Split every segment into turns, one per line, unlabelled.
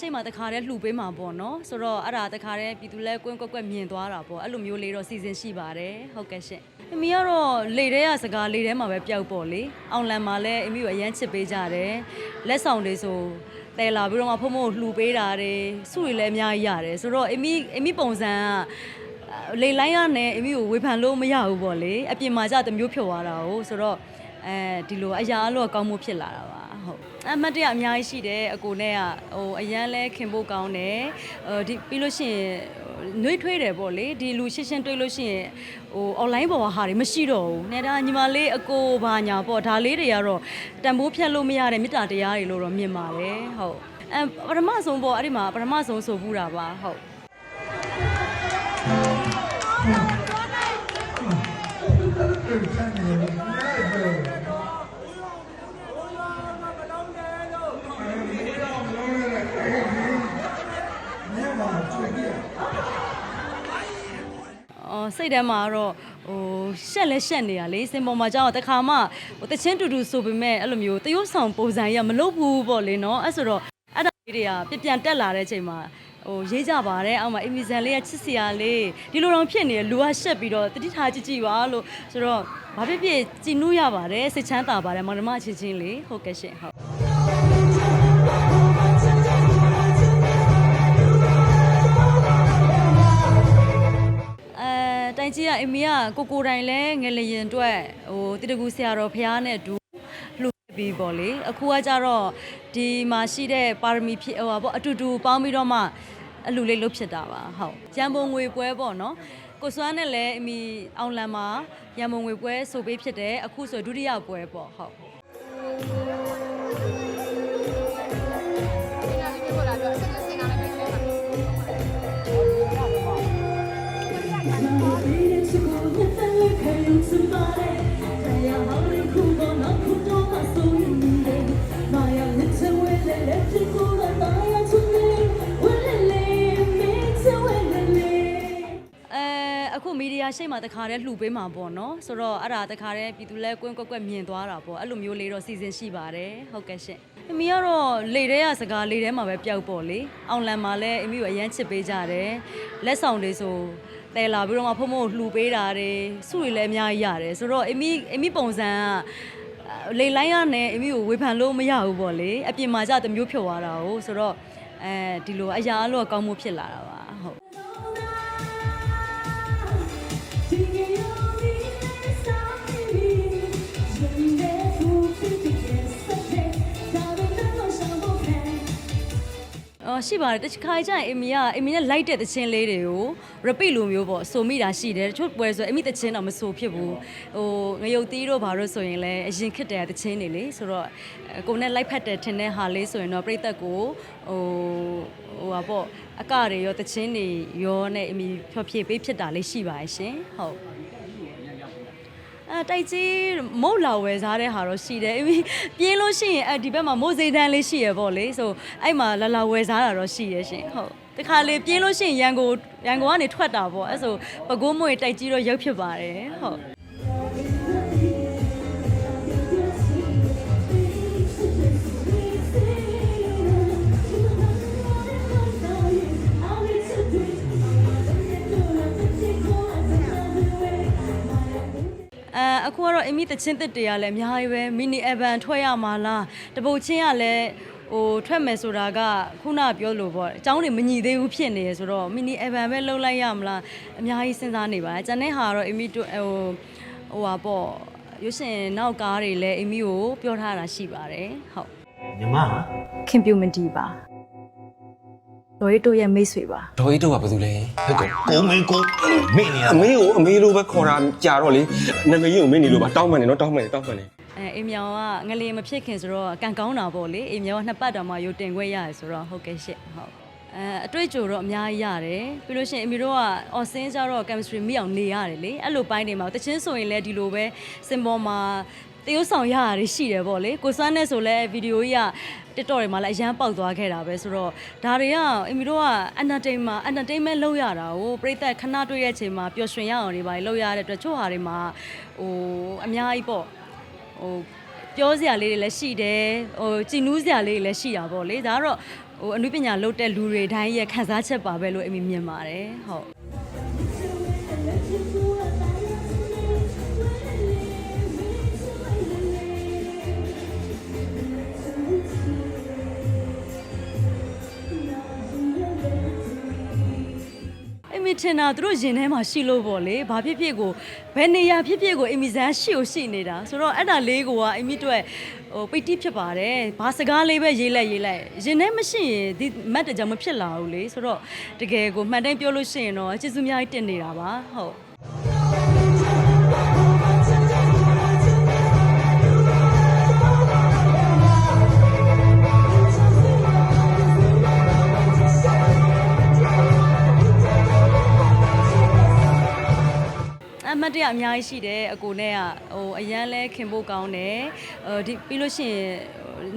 ရှိမှတခါတည်းလှူပေးမှာပေါ့နော်ဆိုတော့အဲ့ဒါတခါတည်းပြည်သူလဲကွင်းကွက်ကွက်မြင်သွားတာပေါ့အဲ့လိုမျိုးလေးတော့စီစဉ်ရှိပါတယ်ဟုတ်ကဲ့ရှင်အမီကတော့လေထဲကစကားလေထဲမှာပဲပျောက်ပေါ့လေအောင်လန်မှာလဲအမီကိုအရန်ချစ်ပေးကြတယ်လက်ဆောင်တွေဆိုတဲလာပြီးတော့မှဖုံဖုံကိုလှူပေးတာတွေစုတွေလည်းအများကြီးရတယ်ဆိုတော့အမီအမီပုံစံကလေလိုင်းရနဲ့အမီကိုဝေဖန်လို့မရဘူးပေါ့လေအပြင်မှာကြတစ်မျိုးဖြစ်သွားတာကိုဆိုတော့အဲဒီလိုအရာအလို့ကောင်းမှုဖြစ်လာတာပါ ဟုတ်အမတ်တရအများကြီးရှိတယ်အကိုနဲ့ကဟိုအရန်လဲခင်ဖို့ကောင်းတယ်ဟိုဒီပြီးလို့ရှိရင်နှွေးထွေးတယ်ပေါ့လေဒီလူရှင်းရှင်းတွေ့လို့ရှိရင်ဟို online ပေါ်မှာဟာတွေမရှိတော့ဘူး။နဲ့ဒါညီမလေးအကိုဘာညာပေါ့ဒါလေးတွေကတော့တန်ဖိုးဖြတ်လို့မရတဲ့မေတ္တာတရားတွေလို့တော့မြင်ပါတယ်ဟုတ်အဲပထမဆုံးပေါ့အဲ့ဒီမှာပထမဆုံးဆိုဘူးတာပါဟုတ်အော် စိတ်ထဲမှာကတော့ဟိုရှက်လဲရှက်နေရလေစင်ပေါ်မှာကြောက်တခါမှဟိုတချင်းတူတူဆိုပေမဲ့အဲ့လိုမျိုးတရုတ်ဆောင်ပုံစံကြီးကမလုပ်ဘူးပေါ့လေနော်အဲ့ဆိုတော့အဲ့ဒါလေးတွေကပြပြန်တက်လာတဲ့အချိန်မှာဟိုရေးကြပါတယ်အောက်မှာအင်မီဇန်လေးကချစ်စရာလေးဒီလိုတော့ဖြစ်နေတယ်လူကရှက်ပြီးတော့တတိထားကြည့်ကြည့်ပါလို့ဆိုတော့ဘာဖြစ်ဖြစ်ကြည်နူးရပါတယ်စိတ်ချမ်းသာပါတယ်မောင်နှမအချင်းချင်းလေးဟုတ်ကဲ့ရှင်ဟုတ် အမေကကိုကိုတိုင်လဲငယ်လျင်အတွက်ဟိုတိတကူဆရာတော်ဖះနဲ့အတူလှူပြီးပေါ့လေအခုကကြတော့ဒီမှာရှိတဲ့ပါရမီဖြစ်ဟိုပါပေါ့အတူတူပေါင်းပြီးတော့မှအလူလေးလှုပ်ဖြစ်တာပါဟုတ်ရန်ပုံငွေပွဲပေါ့နော်ကိုစွမ်းနဲ့လည်းအမီအောင်လန်မှာရန်ပုံငွေပွဲဆိုပေးဖြစ်တယ်အခုဆိုဒုတိယပွဲပေါ့ဟုတ် အခုမီဒီယာရှိမှတခါတည်းလှူပေးမှာပေါ့နော်ဆိုတော့အဲ့ဒါတခါတည်းပြည်သူလဲကွင်းကွက်ကွက်မြင်သွားတာပေါ့အဲ့လိုမျိုးလေးတော့စီစဉ်ရှိပါတယ်ဟုတ်ကဲ့ရှင်အမီကတော့လေထဲကစကားလေထဲမှာပဲပျောက်ပေါ့လေအောင်လန်မှာလဲအမီကိုအရန်ချစ်ပေးကြတယ်လက်ဆောင်တွေဆိုတဲလာပြီးတော့မှဖုံဖုံကိုလှူပေးတာတွေစုတွေလည်းအများကြီးရတယ်ဆိုတော့အမီအမီပုံစံကလေလိုင်းရနဲ့အမီကိုဝေဖန်လို့မရဘူးပေါ့လေအပြင်မှာကြတစ်မျိုးဖြစ်သွားတာကိုဆိုတော့အဲဒီလိုအရာအလို့ကောင်းမှုဖြစ်လာတာပါ အော်ရှိပါတယ်တခါကြရင်အမီကအမီနဲ့လိုက်တဲ့တခြင်းလေးတွေကို repeat လိုမျိုးပေါ့ဆိုမိတာရှိတယ်တချို့ပွဲဆိုအမီတခြင်းတော့မဆိုဖြစ်ဘူးဟိုငရုတ်တီးတို့ဘာလို့ဆိုရင်လည်းအရင်ခစ်တယ်တခြင်းနေလေဆိုတော့အဲကိုယ်နဲ့လိုက်ဖက်တယ်ထင်တဲ့ဟာလေးဆိုရင်တော့ပြိသက်ကိုဟိုဟိုပါပေါ့အကတွေရောတခြင်းတွေရောနဲ့အမီဖြောဖြေပေးဖြစ်တာလေးရှိပါတယ်ရှင်ဟုတ် အဲတိုက်ကြီးမုတ်လာဝယ်စားတဲ့ဟာတော့ရှိတယ်အမေပြင်းလို့ရှိရင်အဲဒီဘက်မှာမိုးစိတန်းလေးရှိရပေါ့လေဆိုအဲ့မှာလာလာဝယ်စားတာတော့ရှိရရှင်ဟုတ်တခါလေပြင်းလို့ရှိရင်ရန်ကုန်ရန်ကုန်ကနေထွက်တာပေါ့အဲ့ဆိုပကိုးမွေတိုက်ကြီးတော့ရုပ်ဖြစ်ပါတယ်ဟုတ် အခုကတော့အင်မီတချင်းတစ်တွေကလည်းအများကြီးပဲမီနီအဗန်ထွက်ရမှာလားတပုတ်ချင်းကလည်းဟိုထွက်မယ်ဆိုတာကခုနပြောလို့ပေါ့အကြောင်းတွေမညီသေးဘူးဖြစ်နေရဆိုတော့မီနီအဗန်ပဲလှုပ်လိုက်ရမလားအများကြီးစဉ်းစားနေပါတယ်ကျန်တဲ့ဟာကတော့အင်မီဟိုဟိုဟာပေါ့ရွှေရှင်နောက်ကားတွေလည်းအင်မီကိုပြောထားတာရှိပါတယ်ဟုတ်
ညီမ
ခင်ပြူမတီပါ တော်ရီတို့ရဲ့မိတ်ဆွေပါ
ဒေါ်အေးတို့ကဘာလုပ်လဲဟုတ်ကော
ကိုမင်းကိုမင်းနေရ
အမေကိုအမေလိုပဲခေါ်တာကြာတော့လေနာမည်ကြီးကိုမင်းနေလို့ပါတောင်းမှန်နေနော်တောင်းမှန်နေတောင်းမှန်နေ
အဲအိမ်မြောင်ကငလျင်မဖြစ်ခင်ဆိုတော့ကံကောင်းတာပေါ့လေအိမ်မြောင်ကနှစ်ပတ်တောင်မှရုတ်တင်ခွင့်ရတယ်ဆိုတော့ဟုတ်ကဲ့ရှင့်ဟုတ်အဲအတွေ့အကြုံတော့အများကြီးရတယ်ပြီးလို့ရှိရင်အမီတို့ကအော်စင်းကြတော့ chemistry မိအောင်နေရတယ်လေအဲ့လိုပိုင်းတွေမှာတချင်းဆိုရင်လည်းဒီလိုပဲစင်ပေါ်မှာ တရုပ်ဆောင်ရရတယ်ရှိတယ်ပေါ့လေကိုစွမ်းနဲ့ဆိုလဲဗီဒီယိုကြီးက TikTok တွေမှာလည်းအရန်ပေါက်သွားခဲ့တာပဲဆိုတော့ဒါတွေကအမီတို့က entertainment entertainment လုပ်ရတာကိုပြိသက်ခဏတွေ့ရဲ့အချိန်မှာပျော်ရွှင်ရအောင်တွေပါလုပ်ရတဲ့အတွက်ချို့ဟာတွေမှာဟိုအများကြီးပေါ့ဟိုပြောစရာလေးတွေလည်းရှိတယ်ဟိုကြည်နူးစရာလေးတွေလည်းရှိတာပေါ့လေဒါကတော့ဟိုအနုပညာလုပ်တဲ့လူတွေတိုင်းရဲ့ခံစားချက်ပါပဲလို့အမိမြင်ပါတယ်ဟုတ် အမီထင်တာသူတို့ရင်ထဲမှာရှိလို့ပေါ့လေဘာဖြစ်ဖြစ်ကိုဘယ်နေရာဖြစ်ဖြစ်ကိုအမီဇန်ရှိကိုရှိနေတာဆိုတော့အဲ့ဒါလေးကိုကအမီတို့ဟိုပိတ်တိဖြစ်ပါတယ်ဘာစကားလေးပဲရေးလိုက်ရေးလိုက်ရင်ထဲမရှိရင်ဒီမတ်တကြောင်မဖြစ်လာဘူးလေဆိုတော့တကယ်ကိုမှန်တိုင်းပြောလို့ရှိရင်တော့ကျေးဇူးအများကြီးတင်နေတာပါဟုတ် တ်တရအများကြီးရှိတယ်အကိုနဲ့ကဟိုအရန်လဲခင်ဖို့ကောင်းတယ်ဟိုဒီပြီးလို့ရှိရင်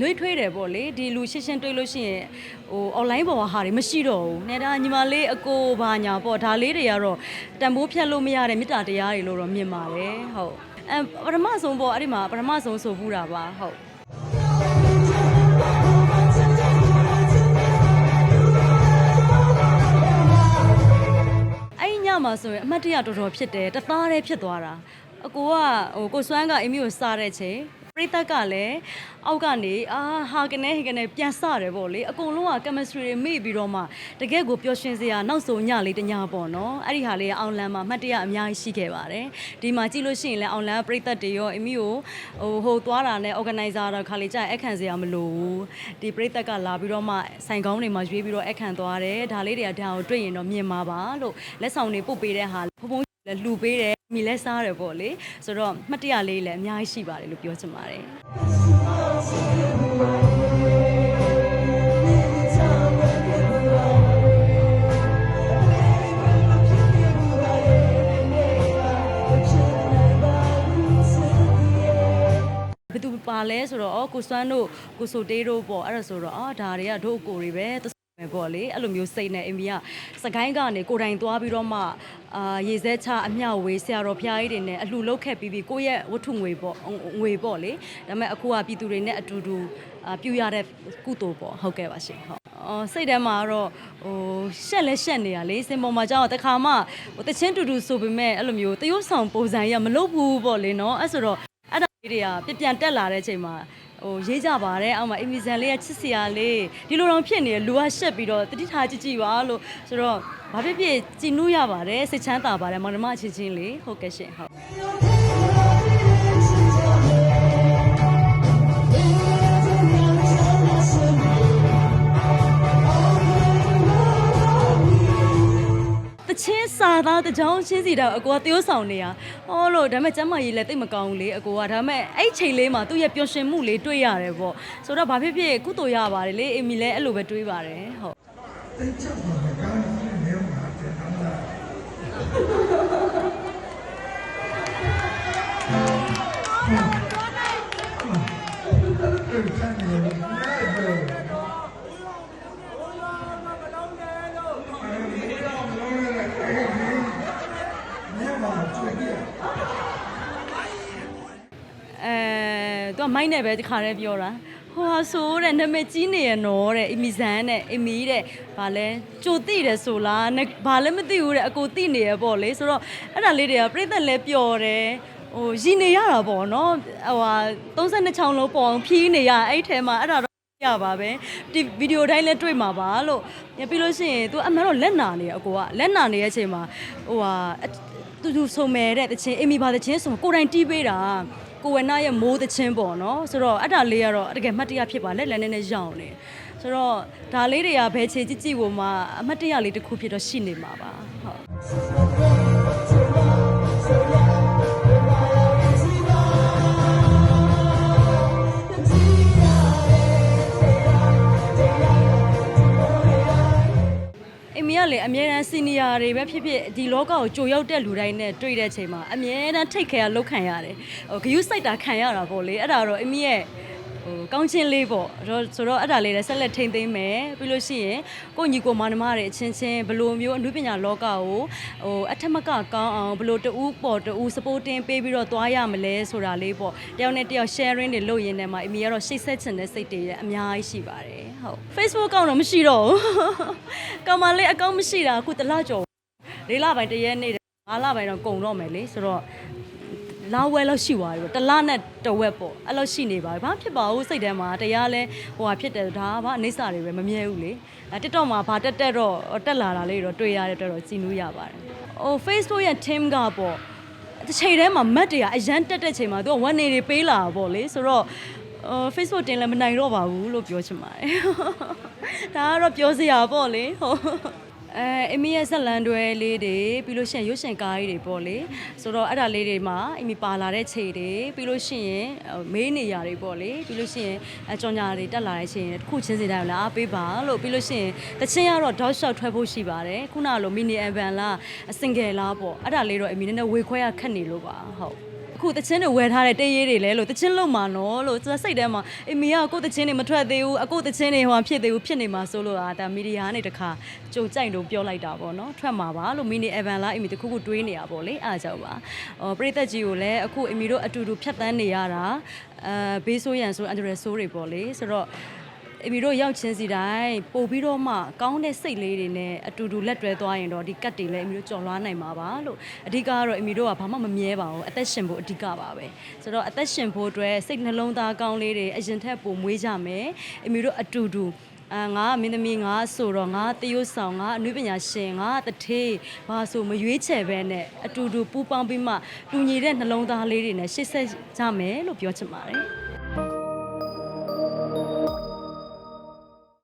နှွေးထွေးတယ်ပေါ့လေဒီလူရှင်းရှင်းတွေ့လို့ရှိရင်ဟို online ပေါ်မှာဟာတွေမရှိတော့ဘူးနဲ့ဒါညီမလေးအကိုဘာညာပေါ့ဒါလေးတွေကတော့တန်ဖိုးဖြတ်လို့မရတဲ့မေတ္တာတရားတွေလို့တော့မြင်ပါတယ်ဟုတ်အဲပထမဆုံးပေါ့အဲ့ဒီမှာပထမဆုံးဆိုဘူးတာပါဟုတ် မှာဆိုရင်အမှတ်တရတော်တော်ဖြစ်တယ်တသားတည်းဖြစ်သွားတာအကိုကဟိုကိုစွမ်းကအင်မီကိုစားတဲ့ချိန်ပရိ သတ်ကလည်းအောက်ကနေအာဟာကနေဟိကနေပြန်စတယ်ပေါ့လေအကုန်လုံးက chemistry တွေမေ့ပြီးတော့မှတကယ်ကိုပျော်ရွှင်စရာနောက်ဆုံးညလေးတစ်ညပေါ့နော်အဲ့ဒီဟာလေးကအောင်လန်မှာအမှတ်တရအများကြီးရှိခဲ့ပါတယ်ဒီမှာကြည့်လို့ရှိရင်လည်းအောင်လန်ကပရိသတ်တွေရောအင်မီကိုဟိုဟိုသွားတာနဲ့ organizer တော့ခါလေးကြာအခန့်စရာမလိုဘူးဒီပရိသတ်ကလာပြီးတော့မှဆိုင်ကောင်းတွေမှာရွေးပြီးတော့အခန့်သွားတယ်ဒါလေးတွေကဒါကိုတွေ့ရင်တော့မြင်ပါပါလို့လက်ဆောင်တွေပို့ပေးတဲ့ဟာဖုံဖုံ လည်းလှူပေးတယ်မိလဲစားတယ်ပေါ့လေဆိုတော့မှတ်တရလေးလည်းအများကြီးရှိပါတယ်လို့ပြောချင်ပါတယ်ဘယ်သူပါလဲဆိုတော့အော်ကိုစွမ်းတို့ကိုဆိုတေးတို့ပေါ့အဲ့ဒါဆိုတော့အော်ဒါတွေကတို့အကိုတွေပဲသစ မယ်ပေါ့လေအဲ့လိုမျိုးစိတ်နဲ့အင်မီကစကိုင်းကနေကိုတိုင်သွားပြီးတော့မှအာရေစဲချအမျှဝေဆရာတော်ဖျားကြီးတွေနဲ့အလှလုတ်ခဲ့ပြီးပြီးကိုယ့်ရဲ့ဝတ္ထုငွေပေါ့ငွေပေါ့လေဒါပေမဲ့အခုကပြည်သူတွေနဲ့အတူတူအာပြူရတဲ့ကုသိုလ်ပေါ့ဟုတ်ကဲ့ပါရှင်ဟုတ်အော်စိတ်ထဲမှာကတော့ဟိုရှက်လဲရှက်နေရလေစင်ပေါ်မှာကြောက်တခါမှဟိုတချင်းတူတူဆိုပေမဲ့အဲ့လိုမျိုးတရုတ်ဆောင်ပုံစံကြီးကမလုပ်ဘူးပေါ့လေနော်အဲ့ဆိုတော့အဲ့ဒါလေးတွေကပြပြန်တက်လာတဲ့အချိန်မှာ ဟိုရေးကြပါတယ်အောက်မှာအီမီဇန်လေးကချစ်စရာလေးဒီလိုတော့ဖြစ်နေတယ်လူကရှက်ပြီးတော့တတိထားကြည့်ကြည့်ပါလို့ဆိုတော့ဘာဖြစ်ဖြစ်ကြည်နူးရပါတယ်စိတ်ချမ်းသာပါတယ်မောင်နှမအချင်းချင်းလေးဟုတ်ကဲ့ရှင်ဟုတ်တ သားတကြောင်ချင်းစီတော့အကိုကသရိုးဆောင်နေရဟောလို့ဒါပေမဲ့ကျမ်းမာရေးလည်းတိတ်မကောင်းဘူးလေအကိုကဒါပေမဲ့အဲ့ချိန်လေးမှာသူ့ရဲ့ပျော်ရွှင်မှုလေးတွေ့ရတယ်ပေါ့ဆိုတော့ဘာဖြစ်ဖြစ်ကုသိုလ်ရပါတယ်လေအမီလည်းအဲ့လိုပဲတွေးပါတယ်ဟုတ် မိုက်နဲ့ပဲဒီခါရဲပြောတာဟိုဟာဆိုတဲ့နာမည်ကြီးနေရနော်တဲ့အီမီဇန်နဲ့အီမီတဲ့ဗာလဲကြိုသိတယ်ဆိုလားနဲ့ဗာလည်းမသိဘူးတဲ့အကိုသိနေရပေါ့လေဆိုတော့အဲ့ဒါလေးတွေကပြိသက်လဲပျော်တယ်ဟိုရည်နေရတာပေါ့နော်ဟိုဟာ32ချောင်းလုံးပေါ်အောင်ဖြီးနေရအဲ့ထဲမှာအဲ့ဒါတော့ရပါပဲဒီဗီဒီယိုတိုင်းလဲတွေ့မှာပါလို့ပြီးလို့ရှိရင် तू အမှန်တော့လက်နာနေရအကိုကလက်နာနေတဲ့အချိန်မှာဟိုဟာသူသူဆုံမယ်တဲ့တချင်းအီမီပါတချင်းဆိုကိုယ်တိုင်တီးပေးတာ ကိုဝနာရဲ့မိုးသချင်းပေါ့နော်ဆိုတော့အဲ့ဒါလေးကတော့တကယ်မှတ်တရဖြစ်ပါလက်လက်နဲ့နဲ့ရောင်းနေဆိုတော့ဒါလေးတွေကဘယ်ချေကြည့်ကြည့်ကိုမှအမှတ်တရလေးတစ်ခုဖြစ်တော့ရှိနေမှာပါဟုတ် အမြဲတမ်းစီနီယာတွေပဲဖြစ်ဖြစ်ဒီလောကကိုကြိုရောက်တဲ့လူတိုင်းနဲ့တွေ့တဲ့အချိန်မှာအမြဲတမ်းထိတ်ခဲရလောက်ခံရတယ်ဟိုဂယုစိုက်တာခံရတာပေါ့လေအဲ့ဒါတော့အမီရဲ့ ကောင်းချင်းလေးပေါ့တော့ဆိုတော့အဲ့ဒါလေးလည်းဆက်လက်ထိန်သိမ်းမယ်ပြီးလို့ရှိရင်ကိုညီကိုမောင်နှမတွေအချင်းချင်းဘယ်လိုမျိုးအနုပညာလောကကိုဟိုအထက်မကကောင်းအောင်ဘယ်လိုတူပေါ့တူ supporting ပေးပြီးတော့သွားရမလဲဆိုတာလေးပေါ့တယောက်နဲ့တယောက် sharing တွေလုပ်ရင်းနဲ့မှအမီကတော့ရှေ့ဆက်ချင်တဲ့စိတ်တွေလည်းအများကြီးရှိပါတယ်ဟုတ် Facebook အကောင့်တော့မရှိတော့ဘူးကောင်မလေးအကောင့်မရှိတာအခုတစ်လကျော်လေးလပိုင်းတစ်ရက်နေ့ငါးလပိုင်းတော့ကုန်တော့မယ်လေဆိုတော့ လာဝဲလောက်ရှိသွားပြီပေါ့တစ်လနဲ့တစ်ဝက်ပေါ့အဲ့လောက်ရှိနေပါပြီဘာဖြစ်ပါဘူးစိတ်ထဲမှာတရားလဲဟိုဟာဖြစ်တယ်ဒါကဘာအိဋ္ဌာတွေပဲမမြဲဘူးလေအဲ TikTok မှာဘာတက်တက်တော့တက်လာတာလေးတော့တွေ့ရတဲ့အတွက်တော့ကြည်နူးရပါတယ်ဟို Facebook ရဲ့ team ကပေါ့တစ်ချိန်တည်းမှာမတ်တွေကအရန်တက်တဲ့ချိန်မှာသူကဝန်နေတွေပေးလာတာပေါ့လေဆိုတော့အော် Facebook တင်လည်းမနိုင်တော့ပါဘူးလို့ပြောချင်ပါတယ်။ဒါကတော့ပြောစရာပေါ့လေဟုတ် အဲအမီရဲ့ဇက်လန်တွဲလေးတွေပြီးလို့ရှိရင်ရုပ်ရှင်ကားကြီးတွေပေါ့လေဆိုတော့အဲ့ဒါလေးတွေမှာအမီပါလာတဲ့ခြေတွေပြီးလို့ရှိရင်ဟိုမေးနေရတွေပေါ့လေပြီးလို့ရှိရင်အကြောင်ညာတွေတက်လာတဲ့ချိန်တစ်ခုချင်းစီတိုင်းလာအားပေးပါလို့ပြီးလို့ရှိရင်တချင်းကတော့ dot shot ထွက်ဖို့ရှိပါတယ်ခုနကလို mini album လား single လားပေါ့အဲ့ဒါလေးတော့အမီနည်းနည်းဝေခွဲရခက်နေလို့ပါဟုတ် အခုတချင်းတွေဝယ်ထားတဲ့တေးရေးတွေလဲလို့တချင်းလုံးမှာနော်လို့ကျွန်တော်စိတ်ထဲမှာအမေကကိုယ့်တချင်းတွေမထွက်သေးဘူးအခုတချင်းတွေဟိုမှာဖြစ်သေးဘူးဖြစ်နေမှာဆိုလို့อ่ะဒါမီဒီယာကနေတခါကြုံကြိုက်လို့ပြောလိုက်တာပေါ့နော်ထွက်မှာပါလို့မီနီအဗန်လာအမီတခုခုတွေးနေရပေါ့လေအားကြောင့်ပါဟောပရိသတ်ကြီးကိုလည်းအခုအမီတို့အတူတူဖြတ်တန်းနေရတာအဲဘေးဆိုးရန်ဆိုအန်ဒရယ်ဆိုးတွေပေါ့လေဆိုတော့ အမီတို့ရောက်ချင်းစီတိုင်းပို့ပြီးတော့မှကောင်းတဲ့စိတ်လေးတွေနဲ့အတူတူလက်တွဲသွားရင်တော့ဒီကတ်တွေလည်းအမီတို့ကြော်လွှားနိုင်မှာပါလို့အဓိကကတော့အမီတို့ကဘာမှမမြဲပါဘူးအသက်ရှင်ဖို့အဓိကပါပဲဆိုတော့အသက်ရှင်ဖို့အတွက်စိတ်နှလုံးသားကောင်းလေးတွေအရင်ထက်ပိုမွေးကြမယ်အမီတို့အတူတူအာငါကမင်းသမီးငါဆိုတော့ငါတရုတ်ဆောင်ငါအနုပညာရှင်ငါတထေးဘာဆိုမရွေးချယ်ပဲနဲ့အတူတူပူးပေါင်းပြီးမှတူညီတဲ့နှလုံးသားလေးတွေနဲ့ရှေ့ဆက်ကြမယ်လို့ပြောချင်ပါတယ်